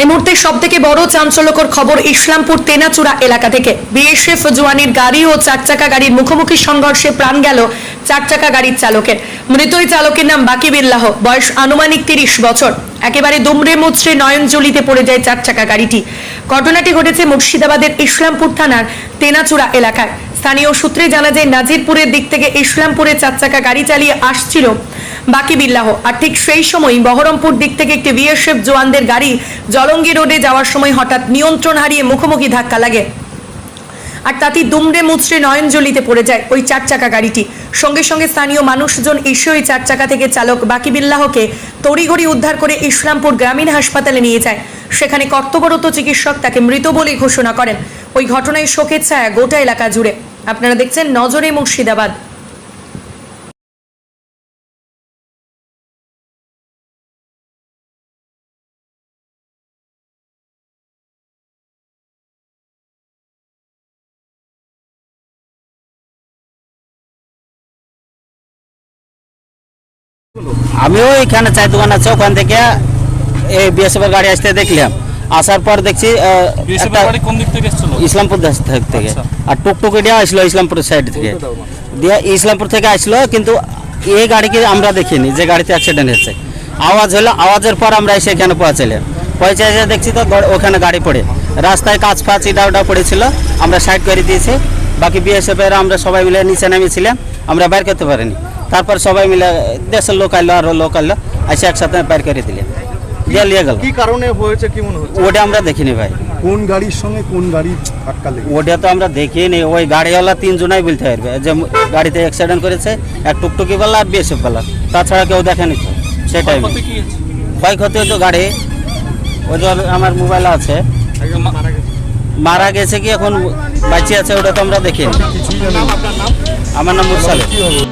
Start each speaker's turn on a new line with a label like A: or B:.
A: এই মুহূর্তে সব থেকে বড় চাঞ্চল্যকর খবর ইসলামপুর তেনাচুরা এলাকা থেকে। বিএসএফ জওয়ানের গাড়ি ও চার চাকা গাড়ির মুখোমুখি সংঘর্ষে প্রাণ গেল চার চাকা গাড়ির চালকের। মৃত ওই চালকের নাম বাকিবিল্লাহ বয়স আনুমানিক তিরিশ বছর। একেবারে দুমড়ে মুচড়ে নয়নজলিতে পড়ে যায় চার চাকা গাড়িটি। ঘটনাটি ঘটেছে মুর্শিদাবাদের ইসলামপুর থানার তেনাচুরা এলাকায়। স্থানীয় সূত্রে জানা যায়, নাজিরপুরের দিক থেকে ইসলামপুরে চার চাকা গাড়ি চালিয়ে আসছিল বাকি বিল্লাহ। আর ঠিক সেই সময় বহরমপুর দিক থেকে একটি বিএসএফ জওয়ানদের গাড়ি জলঙ্গি রোডে যাওয়ার সময় হঠাৎ নিয়ন্ত্রণ হারিয়ে মুখোমুখি ধাক্কা লাগে। আর তাতে দুমড়ে মুচড়ে নয়নজলিতে পড়ে যায় ওই চার চাকা গাড়িটি। সঙ্গে সঙ্গে স্থানীয় মানুষজন এসে ওই চার চাকা থেকে চালক বাকি বিল্লাহকে তড়িঘড়ি উদ্ধার করে ইসলামপুর গ্রামীণ হাসপাতালে নিয়ে যায়। সেখানে কর্তব্যরত চিকিৎসক তাকে মৃত বলে ঘোষণা করেন। ওই ঘটনায় শোকের ছায়া গোটা এলাকা জুড়ে। আপনারা দেখছেন নজরে মুর্শিদাবাদ।
B: আমিও এখানে চায়ের দোকান আছে ওখান থেকে এই বিএসএফ এর গাড়ি আসতে দেখলাম। আসার পর দেখছি
C: দিক থেকে
B: ইসলামপুর থেকে।
C: আচ্ছা।
B: আর টুকটুক এটা আসলো ইসলামপুর সাইড থেকে। দিয়ে ইসলামপুর থেকে আসলো কিন্তু এই গাড়িকে আমরা দেখিনি যে গাড়িতে অ্যাক্সিডেন্ট হয়েছে। আওয়াজ হলো আওয়াজের পর আমরা এসে এখানে পৌঁছালাম পৌঁছে এসে দেখছি তো ওখানে গাড়ি পড়ে। রাস্তায় কাজ ফাঁচ ইটা ওটা পড়েছিল। আমরা সাইড করে দিয়েছি। বাকি বিএসএফ এর আমরা সবাই মিলে নিচে নেমেছিলাম আমরা বাইর করতে পারিনি। তারপর সবাই মিলে দেশের লোক আইলো আরও লোক আইলো এসে একসাথে বাইর করে দিলে দিয়ে গেল।
D: কি কারণে হয়েছে কি মনে হচ্ছে?
B: ওটা আমরা দেখিনি ভাই।
E: কোন গাড়ির সঙ্গে কোন গাড়ি ধাক্কা লেগে
B: ওটা তো আমরা দেখিনি। ওই গাড়িওয়ালা তিনজনাই বলতে পারবে যে গাড়িতে অ্যাক্সিডেন্ট করেছে এক আর তাছাড়া কেউ দেখেনি তো সেটাই ক্ষয়ক্ষতি গাড়ি ওই যে আমার মোবাইল আছে। মারা গেছে। কি এখন বাঁচিয়ে আছে ওটা তো আমরা দেখিনি। আমার নাম মুরসালে।
E: কি হবে?